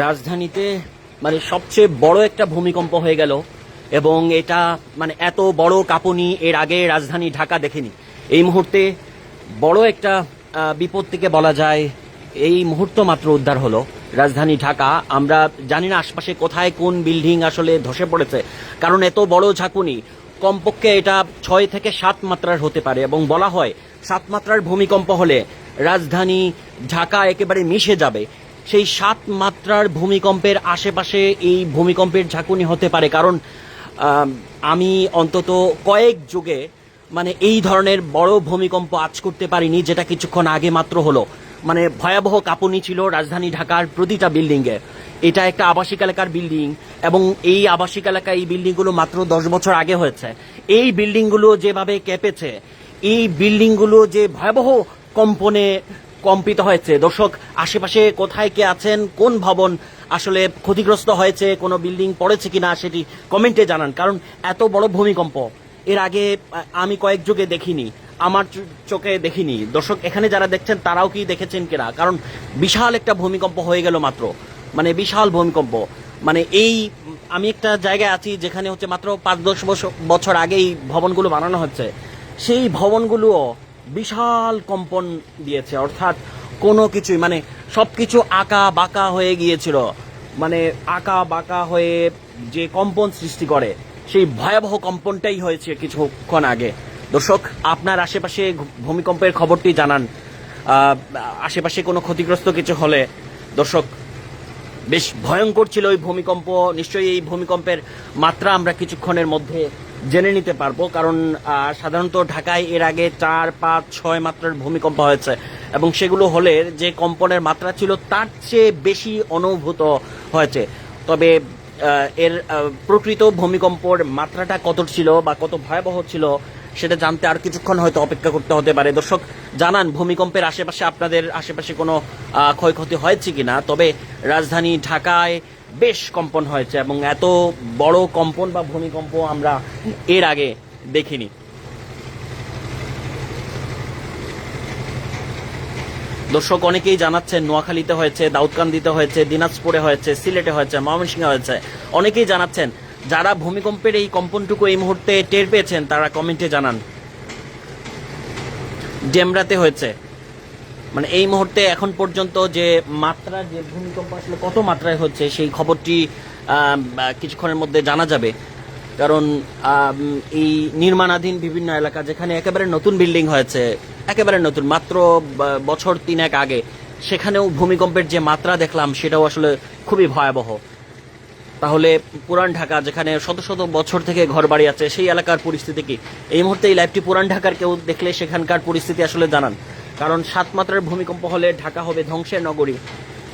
রাজধানীতে মানে সবচেয়ে বড় একটা ভূমিকম্প হয়ে গেল এবং এটা মানে এত বড় কাঁপুনি এর আগে রাজধানী ঢাকা দেখেনি। এই মুহূর্তে বড় একটা বিপদ থেকে বলা যায়, এই মুহূর্ত মাত্র উদ্ধার হলো রাজধানী ঢাকা। আমরা জানি না আশপাশে কোথায় কোন বিল্ডিং আসলে ধসে পড়েছে, কারণ এত বড় ঝাঁকুনি কমপক্ষে এটা ছয় থেকে সাত মাত্রার হতে পারে এবং বলা হয় সাত মাত্রার ভূমিকম্প হলে রাজধানী ঢাকা একেবারে মিশে যাবে। সেই সাত মাত্রার ভূমিকম্পের আশেপাশে এই ভূমিকম্পের ঝাঁকুনি হতে পারে। কারণ আমি অন্তত কয়েক যুগে মানে এই ধরনের বড় ভূমিকম্প আজ করতে পারিনি, যেটা কিছুক্ষণ আগে মাত্র হলো। মানে ভয়াবহ কাঁপুনি ছিল রাজধানী ঢাকার প্রতিটা বিল্ডিংয়ে। এটা একটা আবাসিক এলাকার বিল্ডিং এবং এই আবাসিক এলাকা এই বিল্ডিংগুলো মাত্র দশ বছর আগে হয়েছে। এই বিল্ডিংগুলো যেভাবে কেঁপেছে, এই বিল্ডিংগুলো যে ভয়াবহ কম্পনে কম্পিত হয়েছে। দর্শক, আশেপাশে কোথায় কে আছেন, কোন ভবন আসলে ক্ষতিগ্রস্ত হয়েছে, কোনো বিল্ডিং পড়েছে কিনা সেটি কমেন্টে জানান। কারণ এত বড় ভূমিকম্প, এর আগে আমি কয়েক যুগে দেখিনি, আমার চোখে দেখিনি। দর্শক, এখানে যারা দেখছেন, তারাও কি দেখেছেন কিনা? কারণ বিশাল একটা ভূমিকম্প হয়ে গেল মাত্র। মানে বিশাল ভূমিকম্প। মানে এই, আমি একটা জায়গায় আছি যেখানে হচ্ছে মাত্র পাঁচ দশ বছর- বছর আগে এই ভবনগুলো বানানো হচ্ছে। সেই ভবনগুলোও বিশাল কম্পন দিয়েছে, অর্থাৎ কোনো কিছুই মানে সবকিছু আঁকা বাঁকা হয়ে গিয়েছিল। মানে আঁকা বাঁকা হয়ে যে কম্পন সৃষ্টি করে, সেই ভয়াবহ কম্পনটাই হয়েছে কিছুক্ষণ আগে। দর্শক, আপনার আশেপাশে ভূমিকম্পের খবরটি জানান। আশেপাশে কোনো ক্ষতিগ্রস্ত কিছু হলে, দর্শক, বেশ ভয়ঙ্কর ছিল ওই ভূমিকম্প। নিশ্চয়ই এই ভূমিকম্পের মাত্রা আমরা কিছুক্ষণের মধ্যে জেনে নিতে পারব, কারণ সাধারণত ঢাকায় এর আগে চার, পাঁচ, ছয় মাত্রার ভূমিকম্প হয়েছে, এবং সেগুলো হলে যে কম্পনের মাত্রা ছিল তার চেয়ে বেশি অনুভূত হয়েছে। তবে এর প্রকৃত ভূমিকম্পর মাত্রাটা কত ছিল বা কত ভয়াবহ ছিল সেটা জানতে আর কিছুক্ষণ হয়তো অপেক্ষা করতে হতে পারে। দর্শক, জানান, ভূমিকম্পের আশেপাশে আপনাদের আশেপাশে কোনো ক্ষয়ক্ষতি হয়েছে কিনা? তবে রাজধানী ঢাকায় বেশ কম্পন হয়েছে এবং এত বড় কম্পন বা ভূমিকম্প আমরা এর আগে দেখিনি। দর্শক, অনেকেই জানাচ্ছেন, নোয়াখালীতে হয়েছে, দাউদকান্দিতে হয়েছে, দিনাজপুরে হয়েছে, সিলেটে হয়েছে, ময়মনসিংহে হয়েছে। অনেকেই জানাচ্ছেন যারা ভূমিকম্পের এই কম্পনটুকু এই মুহূর্তে টের পেয়েছেন, তারা কমেন্টে জানান। ডেমরাতে হয়েছে। মানে এই মুহূর্তে এখন পর্যন্ত যে মাত্রা, যে ভূমিকম্প আসলে কত মাত্রায় হচ্ছে, সেই খবরটি কিছুক্ষণের মধ্যে জানা যাবে। কারণ এই নির্মাণাধীন বিভিন্ন এলাকা যেখানে একেবারে নতুন বিল্ডিং হয়েছে, একেবারে নতুন, মাত্র বছর তিনেক আগে, সেখানেও ভূমিকম্পের যে মাত্রা দেখলাম, সেটাও আসলে খুবই ভয়াবহ। তাহলে পুরান ঢাকা, যেখানে শত শত বছর থেকে ঘর বাড়ি আছে, সেই এলাকার পরিস্থিতি কি? এই মুহূর্তে এই লাইভটি পুরান ঢাকার কেউ দেখলে সেখানকার পরিস্থিতি আসলে জানান। কারণ সাত মাত্রার ভূমিকম্প হলে ঢাকা হবে ধ্বংসের নগরী।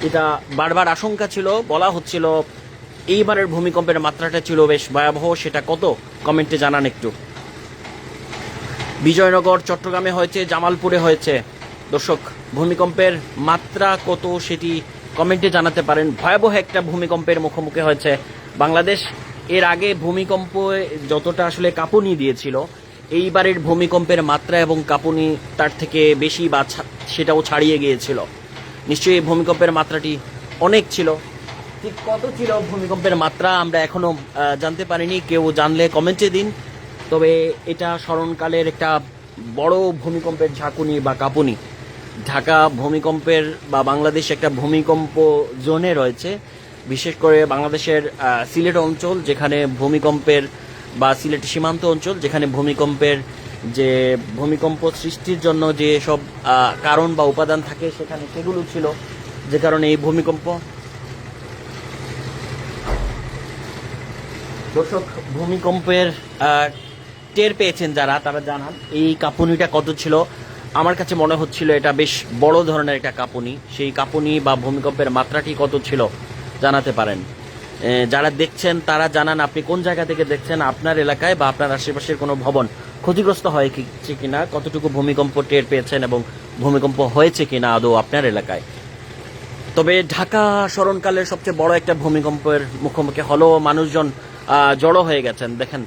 এটা বারবার আশঙ্কা ছিল, বলা হচ্ছিল এইবারের ভূমিকম্পের মাত্রাটা ছিল বেশ ভয়াবহ, সেটা কত? কমেন্টে জানান একটু। বিজয়নগর, চট্টগ্রামে হয়েছে, জামালপুরে হয়েছে। দর্শক, ভূমিকম্পের মাত্রা কত সেটি কমেন্টে জানাতে পারেন। ভয়াবহ একটা ভূমিকম্পের মুখোমুখি হয়েছে বাংলাদেশ। এর আগে ভূমিকম্প যতটা আসলে কাঁপুনি দিয়েছিল এইবারের ভূমিকম্পের মাত্রা এবং কাঁপুনি তার থেকে বেশি বা সেটাও ছাড়িয়ে গিয়েছিল। নিশ্চয়ই ভূমিকম্পের মাত্রাটি অনেক ছিল। ঠিক কত ছিল ভূমিকম্পের মাত্রা আমরা এখনও আহ, জানতে পারিনি। কেউ জানলে কমেন্টে দিন। তবে এটা স্মরণকালের একটা বড় ভূমিকম্পের ঝাঁকুনি বা কাঁপুনি। ঢাকা ভূমিকম্পের বা বাংলাদেশ একটা ভূমিকম্প জোনে রয়েছে। বিশেষ করে বাংলাদেশের সিলেট অঞ্চল, যেখানে ভূমিকম্পের বা সিলেট সীমান্ত অঞ্চল, যেখানে ভূমিকম্পের যে ভূমিকম্প সৃষ্টির জন্য যে সব কারণ বা উপাদান থাকে সেখানে সেগুলো ছিল। যে কারণে এই ভূমিকম্প দর্শক, ভূমিকম্পের টের পেয়েছেন যারা, তারা জানান, এই কাঁপুনিটা কত ছিল? আমার কাছে মনে হচ্ছিল এটা বেশ বড় ধরনের একটা কাঁপুনি। সেই কাঁপুনি বা ভূমিকম্পের মাত্রাটি কত ছিল জানাতে পারেন। যারা দেখছেন, তারা জানান আপনি কোন জায়গা থেকে দেখছেন, আপনার এলাকায় বা আপনার আশেপাশের কোনো ভবন ক্ষতিগ্রস্ত হয়েছে কিনা, কতটুকু ভূমিকম্প টের পেয়েছেন এবং ভূমিকম্প হয়েছে কিনা আদৌ আপনার এলাকায়? তবে ঢাকা স্মরণকালের সবচেয়ে বড় একটা ভূমিকম্পের মুখোমুখি হলো মানুষজন জড়ো হয়ে গেছেন। দেখেন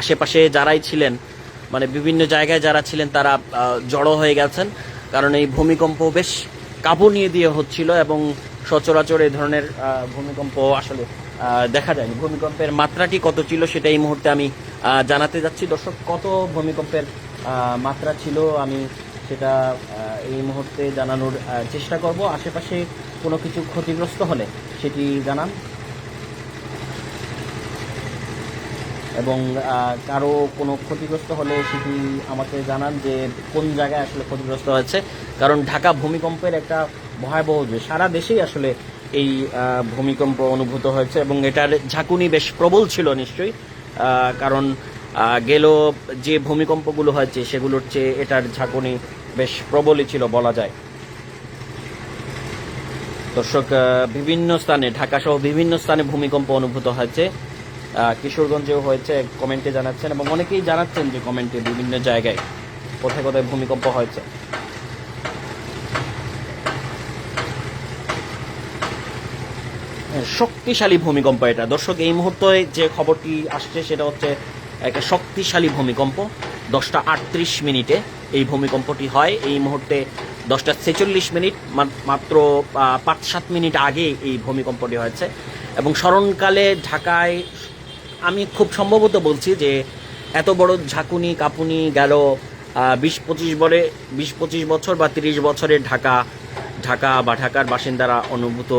আশেপাশে যারাই ছিলেন মানে বিভিন্ন জায়গায় যারা ছিলেন তারা জড়ো হয়ে গেছেন। কারণ এই ভূমিকম্প বেশ কাবু নিয়ে দিয়ে হচ্ছিল এবং সচরাচর এই ধরনের ভূমিকম্প আসলে দেখা যায়নি। ভূমিকম্পের মাত্রাটি কত ছিল সেটা এই মুহূর্তে আমি জানাতে যাচ্ছি। দর্শক, কত ভূমিকম্পের মাত্রা ছিল আমি সেটা এই মুহূর্তে জানানোর চেষ্টা করব। আশেপাশে কোনো কিছু ক্ষতিগ্রস্ত হলে সেটি জানান। এবং কারও কোনো ক্ষতিগ্রস্ত হলে সেটি আমাকে জানান যে কোন জায়গায় আসলে ক্ষতিগ্রস্ত হয়েছে। কারণ ঢাকা ভূমিকম্পের একটা ভয়াবহ যে সারা দেশেই আসলে এই ভূমিকম্প অনুভূত হয়েছে এবং এটার ঝাঁকুনি বেশ প্রবল ছিল নিশ্চয়ই। কারণ গেল যে ভূমিকম্পগুলো হয়েছে সেগুলোর চেয়ে এটার ঝাঁকুনি বেশ প্রবলই ছিল বলা যায়। দর্শক বিভিন্ন স্থানে, ঢাকা সহ বিভিন্ন স্থানে ভূমিকম্প অনুভূত হয়েছে। কিশোরগঞ্জেও হয়েছে কমেন্টে জানাচ্ছেন এবং অনেকেই জানাচ্ছেন যে কমেন্টে বিভিন্ন জায়গায় কোথায় কোথায় ভূমিকম্প হয়েছে। হ্যাঁ, শক্তিশালী ভূমিকম্প এটা। দর্শক এই মুহূর্তে যে খবরটি আসছে সেটা হচ্ছে একটা শক্তিশালী ভূমিকম্প। দশটা আটত্রিশ মিনিটে এই ভূমিকম্পটি হয়। এই মুহূর্তে দশটা ছেচল্লিশ মিনিট মাত্র পাঁচ সাত মিনিট আগে এই ভূমিকম্পটি হয়েছে। এবং স্মরণকালে ঢাকায় আমি খুব সম্ভবত বলছি যে এত বড় ঝাঁকুনি কাপুনি গেল বিশ পঁচিশ বরে, বিশ পঁচিশ বছর বা তিরিশ বছরের ঢাকা ঢাকা বা ঢাকার বাসিন্দারা অনুভূত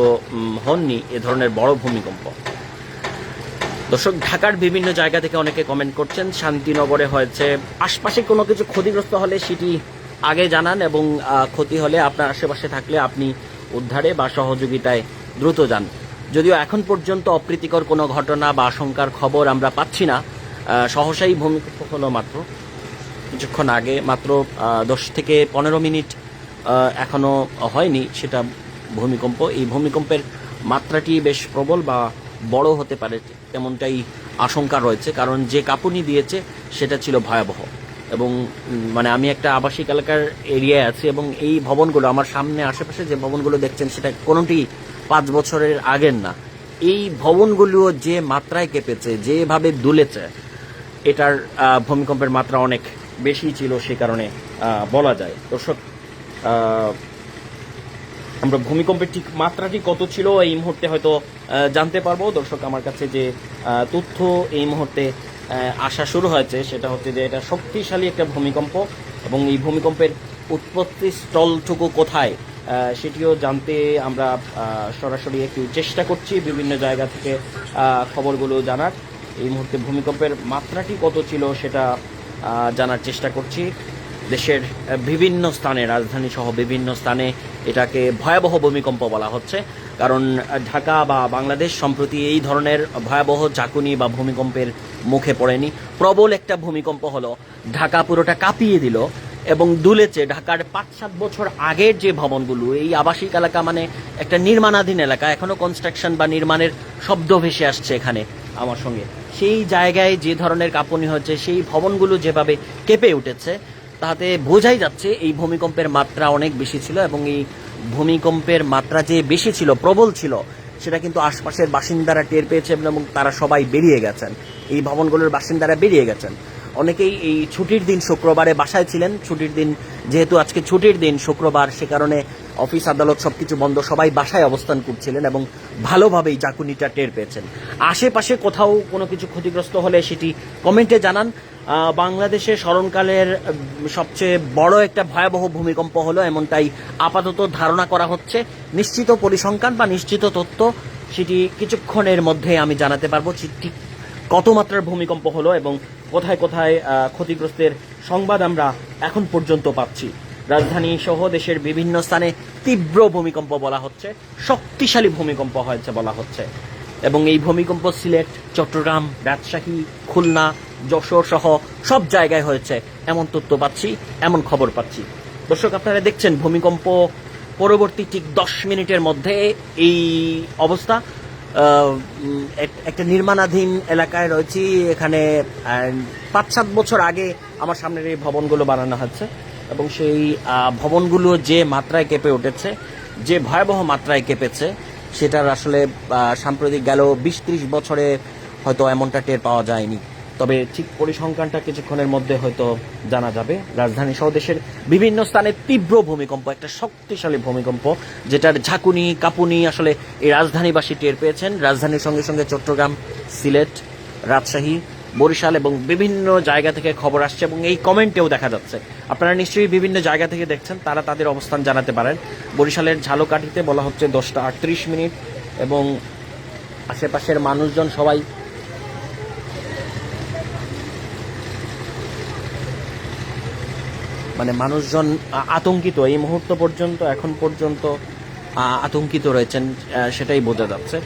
হননি এ ধরনের বড় ভূমিকম্প। দর্শক, ঢাকার বিভিন্ন জায়গা থেকে অনেকে কমেন্ট করছেন, শান্তিনগরে হয়েছে। আশপাশে কোনো কিছু ক্ষতিগ্রস্ত হলে সেটি আগে জানান এবং ক্ষতি হলে আপনার আশেপাশে থাকলে আপনি উদ্ধারে বা সহযোগিতায় দ্রুত যান। যদিও এখন পর্যন্ত অপ্রীতিকর কোনো ঘটনা বা আশঙ্কার খবর আমরা পাচ্ছি না সহসাই ভূমিকম্প হলো মাত্র। কিছুক্ষণ আগে মাত্র দশ থেকে পনেরো মিনিট এখনও হয়নি সেটা ভূমিকম্প। এই ভূমিকম্পের মাত্রাটি বেশ প্রবল বা বড় হতে পারে তেমনটাই আশঙ্কা রয়েছে, কারণ যে কাঁপুনি দিয়েছে সেটা ছিল ভয়াবহ। এবং মানে আমি একটা আবাসিক এলাকার এরিয়ায় আছি এবং এই ভবনগুলো, আমার সামনে আশেপাশে যে ভবনগুলো দেখছেন সেটা কোনোটি পাঁচ বছরের আগের না। এই ভবনগুলো যে মাত্রায় কেঁপেছে, যেভাবে দুলেছে, এটার ভূমিকম্পের মাত্রা অনেক বেশি ছিল সে কারণে বলা যায়। দর্শক আমরা ভূমিকম্পের ঠিক মাত্রাটি কত ছিল এই মুহূর্তে হয়তো জানতে পারব। দর্শক, আমার কাছে যে তথ্য এই মুহূর্তে আসা শুরু হয়েছে, সেটা হচ্ছে যে, এটা শক্তিশালী একটা ভূমিকম্প এবং এই ভূমিকম্পের উৎপত্তি স্থলটুকু কোথায়? সেটিও জানতে আমরা সরাসরি একটু চেষ্টা করছি বিভিন্ন জায়গা থেকে খবরগুলো জানার। এই মুহূর্তে ভূমিকম্পের মাত্রাটি কত ছিল সেটা জানার চেষ্টা করছি। দেশের বিভিন্ন স্থানে, রাজধানী সহ বিভিন্ন স্থানে এটাকে ভয়াবহ ভূমিকম্প বলা হচ্ছে। কারণ ঢাকা বা বাংলাদেশ সম্প্রতি এই ধরনের ভয়াবহ ঝাঁকুনি বা ভূমিকম্পের মুখে পড়েনি। প্রবল একটা ভূমিকম্প হলো, ঢাকা পুরোটা কাঁপিয়ে দিল। এবং দুলেছে ঢাকার পাঁচ সাত বছর আগের যে ভবনগুলো, এই আবাসিক এলাকা মানে একটা নির্মাণাধীন এলাকা। এখনও কনস্ট্রাকশন বা নির্মাণের শব্দ ভেসে আসছে এখানে আমার সঙ্গে। সেই জায়গায় যে ধরনের কাঁপুনি হচ্ছে, সেই ভবনগুলো যেভাবে কেঁপে উঠেছে, তাতে বোঝাই যাচ্ছে এই ভূমিকম্পের মাত্রা অনেক বেশি ছিল এবং এই ভূমিকম্পের মাত্রা যে বেশি ছিল, প্রবল ছিল, সেটা কিন্তু আশপাশের বাসিন্দারা টের পেয়েছে এবং তারা সবাই বেরিয়ে গেছেন। এই ভবনগুলোর বাসিন্দারা বেরিয়ে গেছেন। অনেকেই এই ছুটির দিন শুক্রবারে বাসায় ছিলেন। ছুটির দিন যেহেতু আজকে ছুটির দিন, শুক্রবার, সে কারণে অফিস, আদালত সবকিছু বন্ধ। সবাই বাসায় অবস্থান করছিলেন এবং ভালোভাবেই জাকুনিটা টের পেয়েছেন। আশেপাশে কোথাও কোনো কিছু ক্ষতিগ্রস্ত হলে সেটি কমেন্টে জানান। বাংলাদেশে স্মরণকালের সবচেয়ে বড় একটা ভয়াবহ ভূমিকম্প হলো এমনটাই আপাতত ধারণা করা হচ্ছে। নিশ্চিত পরিসংখ্যান বা নিশ্চিত তথ্য সেটি কিছুক্ষণের মধ্যে আমি জানাতে পারব। ঠিক কত মাত্রার ভূমিকম্প হলো এবং কোথায় কোথায় ক্ষতিগ্রস্তের সংবাদ আমরা এখন পর্যন্ত পাচ্ছি। রাজধানী সহ দেশের বিভিন্ন স্থানে তীব্র ভূমিকম্প বলা হচ্ছে, শক্তিশালী ভূমিকম্প হয়েছে বলা হচ্ছে। এবং এই ভূমিকম্প সিলেট, চট্টগ্রাম, রাজশাহী, খুলনা, যশোর সহ সব জায়গায় হয়েছে। এমন তথ্য পাচ্ছি, এমন খবর পাচ্ছি। দর্শক, আপনারা দেখছেন ভূমিকম্প পরবর্তী ঠিক দশ মিনিটের মধ্যে এই অবস্থা। একটা নির্মাণাধীন এলাকায় রয়েছি। এখানে পাঁচ সাত বছর আগে আমার সামনের এই ভবনগুলো বানানো হচ্ছে এবং সেই ভবনগুলো যে মাত্রায় কেঁপে উঠেছে, যে ভয়াবহ মাত্রায় কেঁপেছে, সেটার আসলে সাম্প্রতিক গেল বিশ ত্রিশ বছরে হয়তো এমনটা টের পাওয়া যায়নি। তবে ঠিক পরিসংখ্যানটা কিছুক্ষণের মধ্যে হয়তো জানা যাবে। রাজধানী সহ দেশের বিভিন্ন স্থানে তীব্র ভূমিকম্প, একটা শক্তিশালী ভূমিকম্প, যেটার ঝাঁকুনি, কাপুনি আসলে এই রাজধানীবাসী টের পেয়েছেন। রাজধানীর সঙ্গে সঙ্গে চট্টগ্রাম, সিলেট, রাজশাহী, বরিশাল এবং বিভিন্ন জায়গা থেকে খবর আসছে এবং এই কমেন্টেও দেখা যাচ্ছে। আপনারা নিশ্চয়ই বিভিন্ন জায়গা থেকে দেখছেন, তারা তাদের অবস্থান জানাতে পারেন। বরিশালের ঝালকাঠিতে বলা হচ্ছে দশটা আটত্রিশ মিনিট এবং আশেপাশের মানুষজন সবাই মানে মানুষজন আতঙ্কিত এই মুহূর্ত পর্যন্ত, এখন পর্যন্ত আতঙ্কিত রয়েছেন সেটাই বোঝা যাচ্ছে।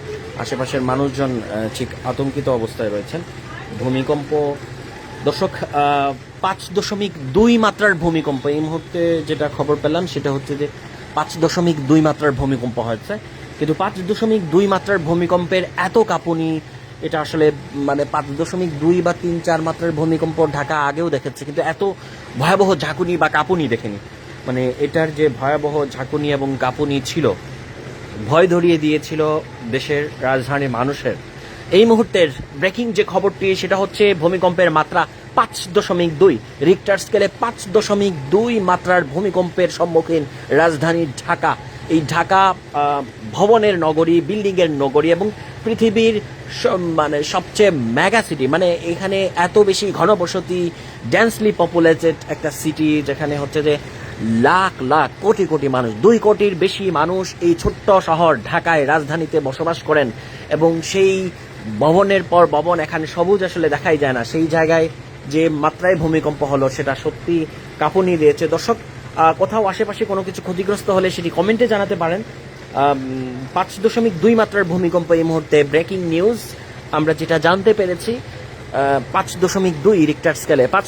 আশেপাশের মানুষজন ঠিক আতঙ্কিত অবস্থায় রয়েছেন। ভূমিকম্প, দর্শক পাঁচ দশমিক দুই মাত্রার ভূমিকম্প। এই মুহূর্তে যেটা খবর পেলাম, সেটা হচ্ছে যে পাঁচ দশমিক দুই মাত্রার ভূমিকম্প হয়েছে। কিন্তু পাঁচ দশমিক দুই মাত্রার ভূমিকম্পের এত কাঁপুনি এটা আসলে মানে পাঁচ দশমিক দুই বা তিন চার মাত্রার ভূমিকম্প ঢাকা আগেও দেখেছে, কিন্তু এত ভয়াবহ ঝাঁকুনি বা কাঁপুনি দেখেনি। মানে এটার যে ভয়াবহ ঝাঁকুনি এবং কাঁপুনি ছিল, ভয় ধরিয়ে দিয়েছিল দেশের রাজধানীর মানুষের। এই মুহূর্তের ব্রেকিং যে খবরটি, সেটা হচ্ছে ভূমিকম্পের মাত্রা পাঁচ দশমিক দুই। রিক্টার স্কেলে পাঁচ দশমিক দুই মাত্রার ভূমিকম্পের সম্মুখীন রাজধানী ঢাকা। এই ঢাকা ভবনের নগরী, বিল্ডিংয়ের নগরী এবং পৃথিবীর মানে সবচেয়ে মেগা সিটি মানে এখানে এত বেশি ঘনবসতি ডেন্সলি পপুলেটেড একটা সিটি যেখানে হচ্ছে যে লাখ লাখ, কোটি কোটি মানুষ, দুই কোটির বেশি মানুষ এই ছোট্ট শহর ঢাকায় রাজধানীতে বসবাস করেন এবং সেই ভবনের পর ভবন এখানে সবুজ আসলে দেখাই যায় না। সেই জায়গায় যে মাত্রায় ভূমিকম্প হলো সেটা সত্যি কাঁপুনি দিয়েছে। দর্শক কোথাও আশেপাশে কোনো কিছু ক্ষতিগ্রস্ত হলে সেটি কমেন্টে জানাতে পারেন। পাঁচ দশমিক দুই মাত্রার ভূমিকম্প এই মুহূর্তে ব্রেকিং নিউজ আমরা যেটা জানতে পেরেছি পাঁচ দশমিক দুই রিক্টার স্কেলে পাঁচ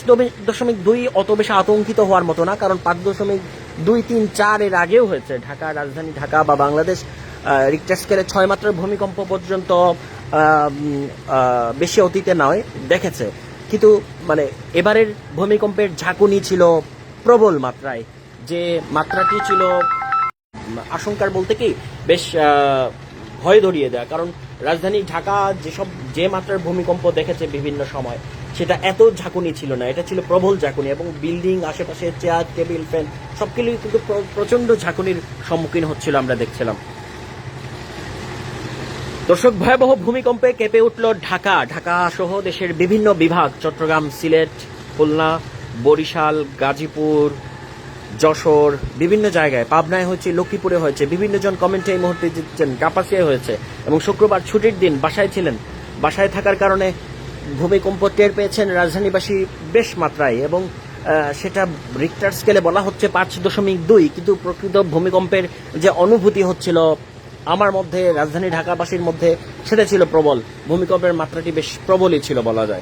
দশমিক দুই অত বেশি আতঙ্কিত হওয়ার মতো না, কারণ পাঁচ দশমিক দুই তিন চার এর আগেও হয়েছে। ঢাকা, রাজধানী, ঢাকা বা বাংলাদেশ রিক্টার স্কেলে ছয় মাত্রার ভূমিকম্প পর্যন্ত বেশি অতীতে নয়, দেখেছে। কিন্তু মানে এবারের ভূমিকম্পের ঝাঁকুনি ছিল প্রবল মাত্রায়। যে মাত্রাটি ছিল, আশঙ্কার বলতে কি, বেশ ভয় ধরিয়ে দেয়। কারণ রাজধানী ঢাকা যেসব, যে মাত্রার ভূমিকম্প দেখেছে বিভিন্ন সময়, সেটা এত ঝাঁকুনি ছিল না। এটা ছিল প্রবল ঝাঁকুনি এবং বিল্ডিং, আশেপাশে চেয়ার, টেবিল, ফ্যান সবগুলোই কিন্তু প্র- প্রচণ্ড ঝাঁকুনির সম্মুখীন হচ্ছিল আমরা দেখছিলাম। দর্শক, ভয়াবহ ভূমিকম্পে কেঁপে উঠল ঢাকা। ঢাকা সহ দেশের বিভিন্ন বিভাগ, চট্টগ্রাম, সিলেট, খুলনা বরিশাল, গাজীপুর, যশোর, বিভিন্ন জায়গায়। পাবনায় হয়েছে, লক্ষ্মীপুরে হয়েছে বিভিন্ন জন কমেন্টে এই মুহূর্তে দিচ্ছেন কাপাসিয়ায় হয়েছে। এবং শুক্রবার ছুটির দিন বাসায় ছিলেন। বাসায় থাকার কারণে ভূমিকম্প টের পেয়েছেন রাজধানীবাসী বেশ মাত্রায় এবং সেটা রিক্টার স্কেলে বলা হচ্ছে পাঁচ দশমিক দুই। কিন্তু প্রকৃত ভূমিকম্পের যে অনুভূতি হচ্ছিল আমার মধ্যে, রাজধানী ঢাকাবাসীর মধ্যে, সেটা ছিল প্রবল। ভূমিকম্পের মাত্রাটি বেশ প্রবলই ছিল বলা যায়।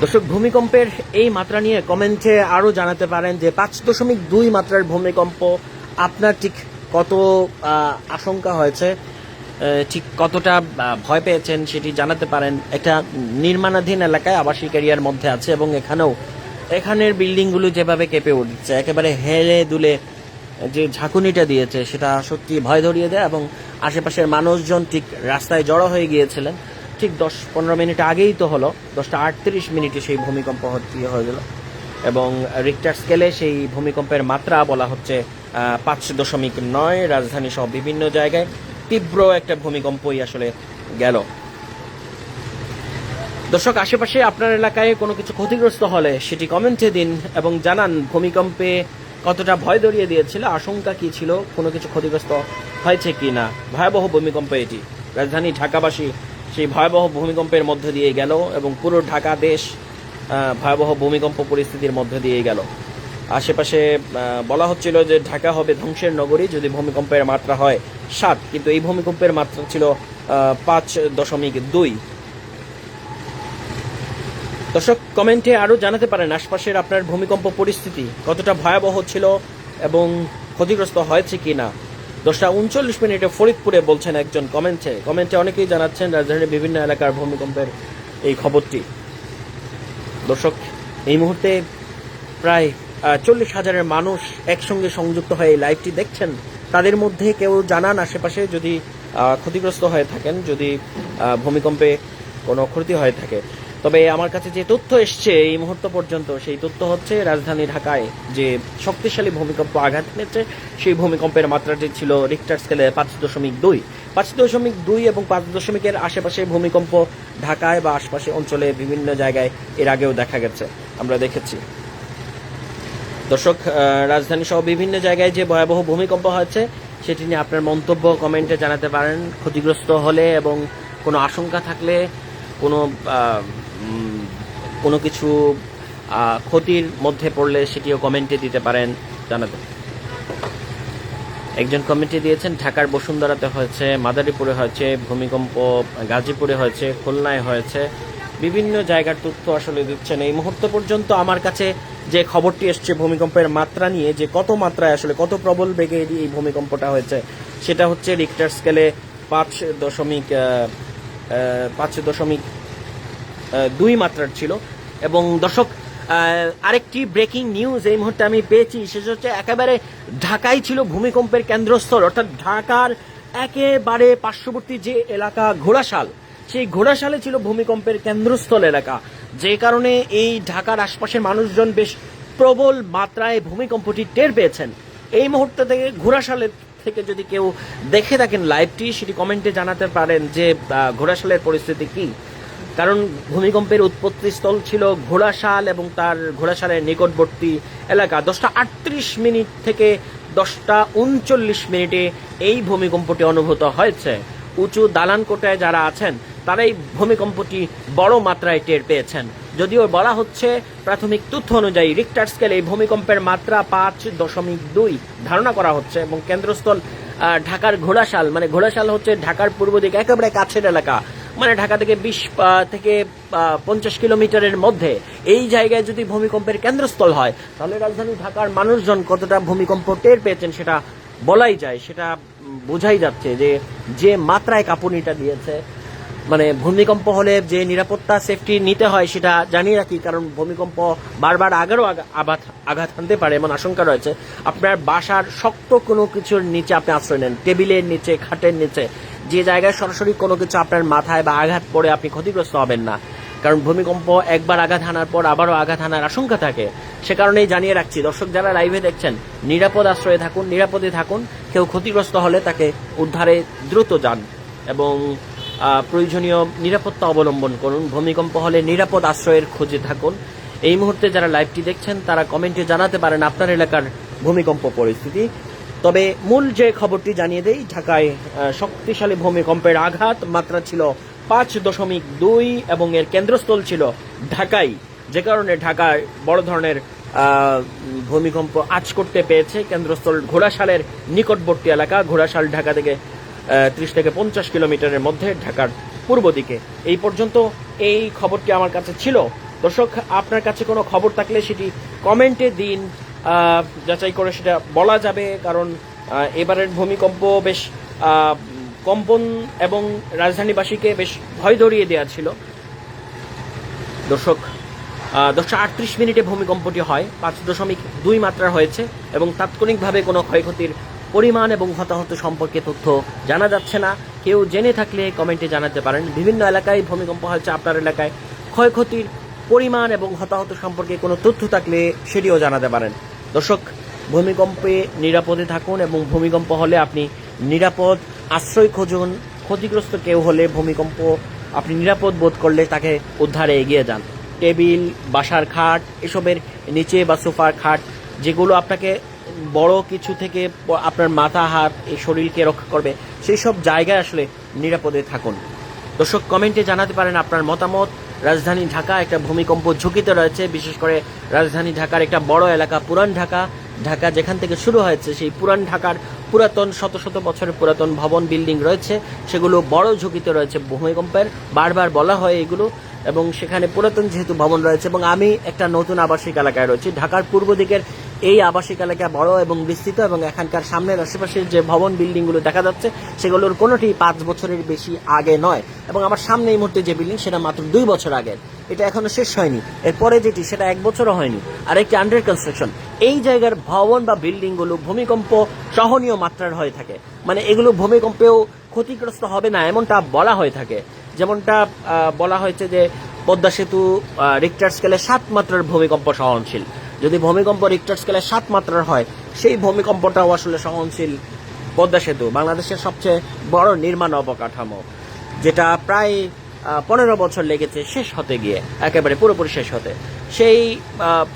দর্শক, ভূমিকম্পের এই মাত্রা নিয়ে কমেন্টে আরও জানাতে পারেন যে পাঁচ দশমিক দুই মাত্রার ভূমিকম্প আপনার ঠিক কত আশঙ্কা হয়েছে? ঠিক কতটা ভয় পেয়েছেন সেটি জানাতে পারেন। একটা নির্মাণাধীন এলাকায় আবাসিক এরিয়ার মধ্যে আছে এবং এখানেও, এখানের বিল্ডিংগুলো যেভাবে কেঁপে উঠছে, একেবারে হেলে দুলে যে ঝাঁকুনিটা দিয়েছে, সেটা সত্যি ভয় ধরিয়ে দেয় এবং আশেপাশের মানুষজন ঠিক রাস্তায় জড়ো হয়ে গিয়েছিলেন। ঠিক দশ পনেরো মিনিট আগেই তো হলো, দশটা আটত্রিশ মিনিটে সেই ভূমিকম্প হয়ে গেল। এবং রিক্টার স্কেলে সেই ভূমিকম্পের মাত্রা বলা হচ্ছে পাঁচ দশমিক নয়। রাজধানী সহ বিভিন্ন জায়গায় তীব্র একটা ভূমিকম্পই আসলে গেল। দর্শক, আশেপাশে আপনার এলাকায় কোনো কিছু ক্ষতিগ্রস্ত হলে সেটি কমেন্টে দিন এবং জানান ভূমিকম্পে কতটা ভয় ধরিয়ে দিয়েছিল, আশঙ্কা কি ছিল, কোনো কিছু ক্ষতিগ্রস্ত হয়েছে কি না ভয়াবহ ভূমিকম্প এটি। রাজধানী ঢাকাবাসী সেই ভয়াবহ ভূমিকম্পের মধ্যে দিয়ে গেল এবং পুরো ঢাকা দেশ ভয়াবহ ভূমিকম্প পরিস্থিতির মধ্যে দিয়ে গেল। আশেপাশে বলা হচ্ছিল যে ঢাকা হবে ধ্বংসের নগরী, যদি ভূমিকম্পের মাত্রা হয় সাত, কিন্তু এই ভূমিকম্পের মাত্রা ছিল পাঁচ দশমিক দুই। দর্শক, কমেন্টে আরও জানাতে পারেন, আশপাশের আপনার ভূমিকম্প পরিস্থিতি কতটা ভয়াবহ ছিল এবং ক্ষতিগ্রস্ত হয়েছে কি না দশটা উনচল্লিশ মিনিটে ফরিদপুরে বলছেন একজন কমেন্টে। কমেন্টে অনেকেই জানাচ্ছেন রাজধানীর বিভিন্ন এলাকার ভূমিকম্পের এই খবরটি। দর্শক, এই মুহূর্তে প্রায় চল্লিশ হাজারের মানুষ একসঙ্গে সংযুক্ত হয়ে এই লাইভটি দেখছেন। তাদের মধ্যে কেউ জানান আশেপাশে যদি ক্ষতিগ্রস্ত হয়ে থাকেন, যদি ভূমিকম্পে কোনো ক্ষতি হয়ে থাকে। তবে আমার কাছে যে তথ্য এসছে এই মুহূর্ত পর্যন্ত, সেই তথ্য হচ্ছে রাজধানী ঢাকায় যে শক্তিশালী ভূমিকম্প আঘাত এনেছে সেই ভূমিকম্পের মাত্রাটি ছিল রিক্টার স্কেলে পাঁচ দশমিক দুই। পাঁচ দশমিক দুই এবং পাঁচ দশমিকের আশেপাশে ভূমিকম্প ঢাকায় বা আশপাশে অঞ্চলে বিভিন্ন জায়গায় এর আগেও দেখা গেছে। আমরা দেখেছি। দর্শক রাজধানী সহ বিভিন্ন জায়গায় যে ভয়াবহ ভূমিকম্প হয়েছে, সেটি নিয়ে আপনার মন্তব্য কমেন্টে জানাতে পারেন। ক্ষতিগ্রস্ত হলে এবং কোনো আশঙ্কা থাকলে কোনো কোনো কিছু ক্ষতির মধ্যে পড়লে সেটিও কমেন্টে দিতে পারেন, জানাতে। একজন কমেন্টে দিয়েছেন, ঢাকার বসুন্ধরাতে হয়েছে, মাদারীপুরে হয়েছে, ভূমিকম্প গাজীপুরে হয়েছে, খুলনায় হয়েছে, বিভিন্ন জায়গার তথ্য আসলে দিচ্ছেন। এই মুহূর্ত পর্যন্ত আমার কাছে যে খবরটি এসছে ভূমিকম্পের মাত্রা নিয়ে, যে কত মাত্রায় আসলে কত প্রবল বেগে এই ভূমিকম্পটা হয়েছে, সেটা হচ্ছে রিক্টার স্কেলে পাঁচ দশমিক পাঁচ দশমিক দুই মাত্রার ছিল। এবং দর্শক আরেকটি ব্রেকিং নিউজ এই মুহূর্তে আমি পেয়েছি, সেটা হচ্ছে একেবারে ঢাকাই ছিল ভূমিকম্পের কেন্দ্রস্থল। অর্থাৎ ঢাকার একেবারে পার্শ্ববর্তী যে এলাকা ঘোড়াশাল, সেই ঘোড়াশালে ছিল ভূমিকম্পের কেন্দ্রস্থল এলাকা। যে কারণে এই ঢাকার আশপাশের মানুষজন বেশ প্রবল মাত্রায় ভূমিকম্পটি টের পেয়েছেন। এই মুহূর্তে থেকে ঘোড়াশালের থেকে যদি কেউ দেখে থাকেন লাইভটি সেটি কমেন্টে জানাতে পারেন যে ঘোড়াশালের পরিস্থিতি কি। কারণ ভূমিকম্পের উৎপত্তি স্থল ছিল ঘোড়াশাল এবং তার ঘোড়াশালের নিকটবর্তী এলাকা। দশটা আটত্রিশ মিনিট থেকে দশটা উনচল্লিশ মিনিটে এই ভূমিকম্পটি অনুভূত হয়েছে। উঁচু দালান কোটায় যারা আছেন, তারাই ভূমিকম্পটি বড় মাত্রায় টের পেয়েছেন। যদিও বলা হচ্ছে, প্রাথমিক তথ্য অনুযায়ী রিক্টার স্কেলে এই ভূমিকম্পের মাত্রা পাঁচ দশমিক দুই ধারণা করা হচ্ছে এবং কেন্দ্রস্থল ঢাকার ঘোড়াশাল মানে ঘোড়াশাল হচ্ছে ঢাকার পূর্ব দিকে, একেবারে কাছের এলাকা। মানে ঢাকা থেকে বিশ থেকে পঞ্চাশ কিলোমিটারের মধ্যে। এই জায়গায় যদি ভূমিকম্পের কেন্দ্রস্থল হয়, তাহলে রাজধানী ঢাকার মানুষজন কতটা ভূমিকম্প টের পেয়েছেন সেটা বলাই যায়। সেটা বোঝাই যাচ্ছে যে যে মাত্রায় কাঁপুনিটা দিয়েছে মানে ভূমিকম্প হলে যে নিরাপত্তা, সেফটি নিতে হয় সেটা জানিয়ে রাখি কারণ ভূমিকম্প বারবার আগেরও আগা- আঘাত আঘাত আনতে পারে এমন আশঙ্কা রয়েছে। আপনার বাসার শক্ত কোনো কিছুর নিচে আপনি আশ্রয় নেন। টেবিলের নিচে, খাটের নিচে যে জায়গায় সরাসরি কোনো কিছু আপনার মাথায় বা আঘাত পড়ে আপনি ক্ষতিগ্রস্ত হবেন না। কারণ ভূমিকম্প একবার আঘাত হানার পর আবারও আঘাত হানার আশঙ্কা থাকে। সে কারণেই জানিয়ে রাখছি, দর্শক যারা লাইভে দেখছেন, নিরাপদ আশ্রয়ে থাকুন, নিরাপদে থাকুন। কেউ ক্ষতিগ্রস্ত হলে তাকে উদ্ধারে দ্রুত যান এবং প্রয়োজনীয় নিরাপত্তা অবলম্বন করুন। ভূমিকম্প হলে নিরাপদ আশ্রয়ের খোঁজে থাকুন। এই মুহূর্তে যারা লাইভটি দেখছেন, তারা কমেন্টে জানাতে পারেন আপনার এলাকার ভূমিকম্প পরিস্থিতি। তবে মূল যে খবরটি জানিয়ে দেই, ঢাকায় শক্তিশালী ভূমিকম্পের আঘাত, মাত্রা ছিল পাঁচ দশমিক দুই এবং এর কেন্দ্রস্থল ছিল ঢাকাই। যে কারণে ঢাকায় বড় ধরনের ভূমিকম্প আজ করতে পেয়েছে কেন্দ্রস্থল ঘোড়াশালের নিকটবর্তী এলাকা। ঘোড়াশাল ঢাকা থেকে ত্রিশ থেকে পঞ্চাশ কিলোমিটারের মধ্যে ঢাকার পূর্ব দিকে। এই পর্যন্ত এই খবরটি আমার কাছে ছিল। দর্শক, আপনার কাছে কোনো খবর থাকলে সেটি কমেন্টে দিন। যাচাই করে সেটা বলা যাবে, কারণ এবারের ভূমিকম্প বেশ কম্পন এবং রাজধানীবাসীকে বেশ ভয় ধরিয়ে দেওয়া ছিল। দর্শক দশটা আটত্রিশ মিনিটে ভূমিকম্পটি হয়, পাঁচ দশমিক দুই মাত্রার হয়েছে, এবং তাৎক্ষণিকভাবে কোনো ক্ষয়ক্ষতির পরিমাণ এবং হতাহত সম্পর্কে তথ্য জানা যাচ্ছে না। কেউ জেনে থাকলে কমেন্টে জানাতে পারেন। বিভিন্ন এলাকায় ভূমিকম্প হয়েছে, আপনার এলাকায় ক্ষয়ক্ষতির পরিমাণ এবং হতাহত সম্পর্কে কোনো তথ্য থাকলে সেটিও জানাতে পারেন। দর্শক, ভূমিকম্পে নিরাপদে থাকুন এবং ভূমিকম্প হলে আপনি নিরাপদ আশ্রয় খুঁজুন। ক্ষতিগ্রস্ত কেউ হলে ভূমিকম্প আপনি নিরাপদ বোধ করলে তাকে উদ্ধারে এগিয়ে যান। টেবিল, বাসার খাট, এসবের নিচে বা সোফার খাট, যেগুলো আপনাকে বড় কিছু থেকে আপনার মাথা, হাত, এই শরীরকে রক্ষা করবে, সেই সব জায়গায় আসলে নিরাপদে থাকুন। দর্শক, কমেন্টে জানাতে পারেন আপনার মতামত। রাজধানী ঢাকা একটা ভূমিকম্প ঝুঁকিতে রয়েছে। বিশেষ করে রাজধানী ঢাকার একটা বড় এলাকা পুরান ঢাকা। ঢাকা যেখান থেকে শুরু হয়েছে সেই পুরান ঢাকার পুরাতন, শত শত বছরের পুরাতন ভবন, বিল্ডিং রয়েছে। সেগুলো বড় ঝুঁকিতে রয়েছে ভূমিকম্পের। বারবার বলা হয় এগুলো। এবং সেখানে পুরাতন যেহেতু ভবন রয়েছে এবং আমি একটা নতুন আবাসিক এলাকায় রয়েছি। ঢাকার পূর্ব দিকের এই আবাসিক এলাকা বড় এবং বিস্তৃত এবং এখানকার সামনের আশেপাশের যে ভবন বিল্ডিংগুলো দেখা যাচ্ছে, সেগুলোর কোনোটি পাঁচ বছরের বেশি আগে নয়। এবং আমার সামনে এই মুহূর্তে যে বিল্ডিং, সেটা মাত্র দুই বছর আগের। এটা এখনও শেষ হয়নি। এরপরে যেটি, সেটা এক বছরও হয়নি। আর একটি আন্ডার কনস্ট্রাকশন এই জায়গার ভবন বা বিল্ডিংগুলো ভূমিকম্প সহনীয় মাত্রার হয়ে থাকে। মানে এগুলো ভূমিকম্পেও ক্ষতিগ্রস্ত হবে না, এমনটা বলা হয়ে থাকে। যেমনটা বলা হয়েছে যে পদ্মা সেতু রিক্টার স্কেলে সাত মাত্রার ভূমিকম্প সহনশীল। যদি ভূমিকম্প রিক্টার স্কেলে সাত মাত্রার হয়, সেই ভূমিকম্পটাও আসলে সহনশীল পদ্মা সেতু, বাংলাদেশের সবচেয়ে বড় নির্মাণ অবকাঠামো, যেটা প্রায় পনেরো বছর লেগেছে, শেষ হতে গিয়ে, একেবারে পুরোপুরি শেষ হতে। সেই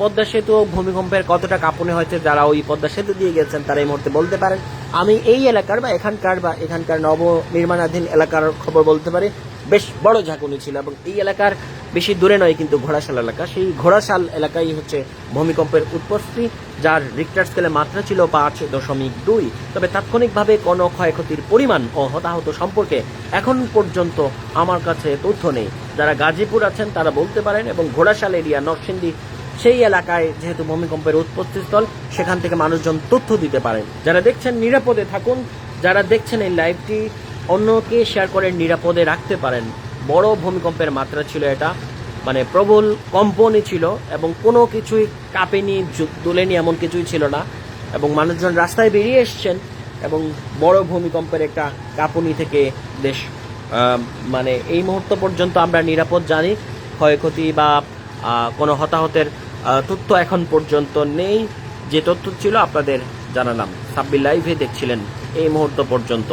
পদ্মা সেতু ভূমিকম্পের কতটা কাঁপুনি হয়েছে যারা ওই পদ্মা সেতু দিয়ে গেছেন, তারা এই মুহূর্তে বলতে পারেন। আমি এই এলাকার বা এখানকার বা এখানকার নব নির্মাণাধীন এলাকার খবর বলতে পারি, বেশ বড় ঝাঁকুনি ছিল এবং এই এলাকার বেশি দূরে নয় কিন্তু ঘোড়াশাল এলাকা। সেই ঘোড়াশাল এলাকায় হচ্ছে ভূমিকম্পের উৎপত্তি, যার রিক্টার স্কেলে মাত্রা ছিল পাঁচ দশমিক দুই। তবে তাৎক্ষণিকভাবে কোনো ক্ষয়ক্ষতির পরিমাণ ও হতাহত সম্পর্কে এখন পর্যন্ত আমার কাছে তথ্য নেই। যারা গাজীপুর আছেন, তারা বলতে পারেন এবং ঘোড়াশাল এরিয়া, নরসিংদী, সেই এলাকায় যেহেতু ভূমিকম্পের উৎপত্তিস্থল, সেখান থেকে মানুষজন তথ্য দিতে পারেন। যারা দেখছেন, নিরাপদে থাকুন। যারা দেখছেন এই লাইভটি অন্যকে শেয়ার করে নিরাপদে রাখতে পারেন। বড় ভূমিকম্পের মাত্রা ছিল এটা। মানে প্রবল কম্পনই ছিল এবং কোনো কিছুই কাঁপেনি দুলেনি এমন কিছুই ছিল না। এবং মানুষজন রাস্তায় বেরিয়ে এসছেন এবং বড় ভূমিকম্পের একটা কাঁপুনি থেকে দেশ মানে এই মুহূর্ত পর্যন্ত আমরা নিরাপদ জানি। ক্ষয়ক্ষতি বা কোনো হতাহতের তথ্য এখন পর্যন্ত নেই। যে তথ্য ছিল আপনাদের জানালাম। সাব্বির লাইভে দেখছিলেন এই মুহূর্ত পর্যন্ত।